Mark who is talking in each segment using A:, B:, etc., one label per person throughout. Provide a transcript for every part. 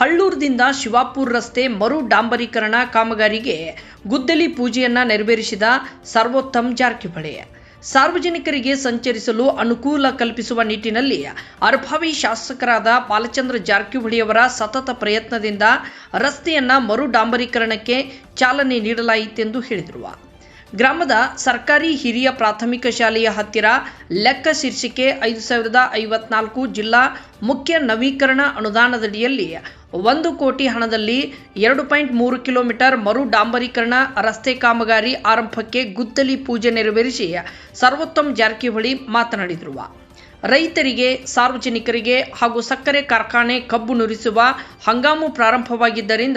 A: ಹಳ್ಳೂರದಿಂದ ಶಿವಾಪುರ್ ರಸ್ತೆ ಮರು ಡಾಂಬರೀಕರಣ ಕಾಮಗಾರಿಗೆ ಗುದ್ದಲಿ ಪೂಜೆಯನ್ನ ನೆರವೇರಿಸಿದ ಸರ್ವೋತ್ತಮ್ ಜಾರಕಿಹೊಳಿ. ಸಾರ್ವಜನಿಕರಿಗೆ ಸಂಚರಿಸಲು ಅನುಕೂಲ ಕಲ್ಪಿಸುವ ನಿಟ್ಟಿನಲ್ಲಿ ಅರ್ಭಾವಿ ಶಾಸಕರಾದ ಪಾಲಚಂದ್ರ ಜಾರಕಿಹೊಳಿಯವರ ಸತತ ಪ್ರಯತ್ನದಿಂದ ರಸ್ತೆಯನ್ನ ಮರು ಡಾಂಬರೀಕರಣಕ್ಕೆ ಚಾಲನೆ ನೀಡಲಾಯಿತೆಂದು ಹೇಳಿದರು. ಗ್ರಾಮದ ಸರ್ಕಾರಿ ಹಿರಿಯ ಪ್ರಾಥಮಿಕ ಶಾಲೆಯ ಹತ್ತಿರ ಲೆಕ್ಕ ಶೀರ್ಷಿಕೆ ಐದು ಸಾವಿರದ ಐವತ್ನಾಲ್ಕು ಜಿಲ್ಲಾ ಮುಖ್ಯ ನವೀಕರಣ ಅನುದಾನದಡಿಯಲ್ಲಿ ಒಂದು ಕೋಟಿ ಹಣದಲ್ಲಿ ಎರಡು ಪಾಯಿಂಟ್ ಮೂರು ಕಿಲೋಮೀಟರ್ ಮರು ಡಾಂಬರೀಕರಣ ರಸ್ತೆ ಕಾಮಗಾರಿ ಆರಂಭಕ್ಕೆ ಗುದ್ದಲಿ ಪೂಜೆ ನೆರವೇರಿಸಿ ಸರ್ವೋತ್ತಮ್ ಜಾರಕಿಹೊಳಿ ಮಾತನಾಡಿದರು. ರೈತರಿಗೆ, ಸಾರ್ವಜನಿಕರಿಗೆ ಹಾಗೂ ಸಕ್ಕರೆ ಕಾರ್ಖಾನೆ ಕಬ್ಬು ನುರಿಸುವ ಹಂಗಾಮು ಪ್ರಾರಂಭವಾಗಿದ್ದರಿಂದ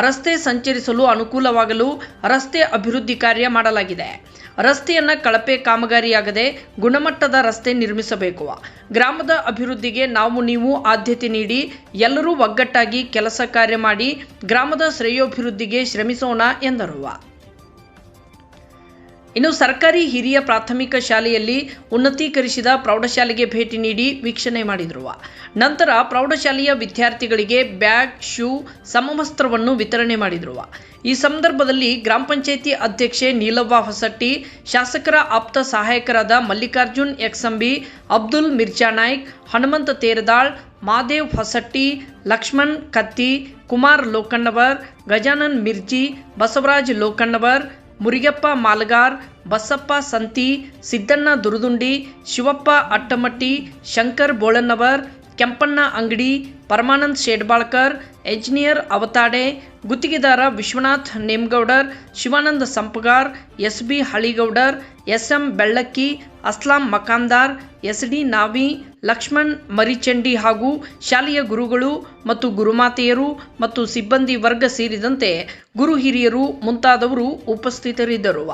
A: ರಸ್ತೆ ಸಂಚರಿಸಲು ಅನುಕೂಲವಾಗಲು ರಸ್ತೆ ಅಭಿವೃದ್ಧಿ ಕಾರ್ಯ ಮಾಡಲಾಗಿದೆ. ರಸ್ತೆಯನ್ನು ಕಳಪೆ ಕಾಮಗಾರಿಯಾಗದೆ ಗುಣಮಟ್ಟದ ರಸ್ತೆ ನಿರ್ಮಿಸಬೇಕು. ಗ್ರಾಮದ ಅಭಿವೃದ್ಧಿಗೆ ನಾವು ನೀವು ಆದ್ಯತೆ ನೀಡಿ ಎಲ್ಲರೂ ಒಗ್ಗಟ್ಟಾಗಿ ಕೆಲಸ ಕಾರ್ಯ ಮಾಡಿ ಗ್ರಾಮದ ಶ್ರೇಯೋಭಿವೃದ್ಧಿಗೆ ಶ್ರಮಿಸೋಣ ಎಂದರು. ಇನ್ನು ಸರ್ಕಾರಿ ಹಿರಿಯ ಪ್ರಾಥಮಿಕ ಶಾಲೆಯಲ್ಲಿ ಉನ್ನತೀಕರಿಸಿದ ಪ್ರೌಢಶಾಲೆಗೆ ಭೇಟಿ ನೀಡಿ ವೀಕ್ಷಣೆ ಮಾಡಿದರು ನಂತರ ಪ್ರೌಢಶಾಲೆಯ ವಿದ್ಯಾರ್ಥಿಗಳಿಗೆ ಬ್ಯಾಗ್, ಶೂ, ಸಮವಸ್ತ್ರವನ್ನು ವಿತರಣೆ ಮಾಡಿದರು ಈ ಸಂದರ್ಭದಲ್ಲಿ ಗ್ರಾಮ ಪಂಚಾಯಿತಿ ಅಧ್ಯಕ್ಷೆ ನೀಲವ್ವ ಹೊಸಟ್ಟಿ, ಶಾಸಕರ ಆಪ್ತ ಸಹಾಯಕರಾದ ಮಲ್ಲಿಕಾರ್ಜುನ್ ಎಕ್ಸಂಬಿ, ಅಬ್ದುಲ್ ಮಿರ್ಜಾ ನಾಯ್ಕ್, ಹನುಮಂತ ತೇರದಾಳ್, ಮಾದೇವ್ ಹೊಸಟ್ಟಿ, ಲಕ್ಷ್ಮಣ್ ಕತ್ತಿ, ಕುಮಾರ್ ಲೋಕಣ್ಣವರ್, ಗಜಾನನ್ ಮಿರ್ಜಿ, ಬಸವರಾಜ್ ಲೋಕಣ್ಣವರ್ ಮುರಿಗಪ್ಪ ಮಾಲಗಾರ್ ಬಸಪ್ಪ ಸಂತಿ ಸಿದ್ದಣ್ಣ ದುರುದುಂಡಿ ಶಿವಪ್ಪ ಅಟ್ಟಮಟ್ಟಿ ಶಂಕರ್ ಬೋಳನ್ನವರ್ ಕೆಂಪಣ್ಣ ಅಂಗಡಿ, ಪರಮಾನಂದ್ ಶೇಡ್ಬಾಳ್ಕರ್, ಎಂಜಿನಿಯರ್ ಅವತಾಡೆ, ಗುತ್ತಿಗೆದಾರ Vishwanath Nemagoudar, Shivananda Sampagar S B Haligoudar S M Bellakki, Aslam Makandar S D Navi, Lakshman Marichandi ಹಾಗೂ ಶಾಲೆಯ ಗುರುಗಳು ಮತ್ತು ಗುರುಮಾತೆಯರು ಮತ್ತು ಸಿಬ್ಬಂದಿ ವರ್ಗ ಸೇರಿದಂತೆ ಗುರು ಹಿರಿಯರು ಮುಂತಾದವರು ಉಪಸ್ಥಿತರಿದ್ದರು.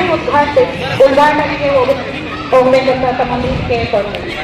B: ತರಗತಿ ಕೊಠಡಿ ಉದ್ಘಾಟನೆ ಉದ್ಘಾಟನೆಗೆ ಹೋಗ ಹೋಗ್ಬೇಕಂತ ತಮ್ಮಲ್ಲಿ ಕೇಳ್ಕೊಳ್ತೀನಿ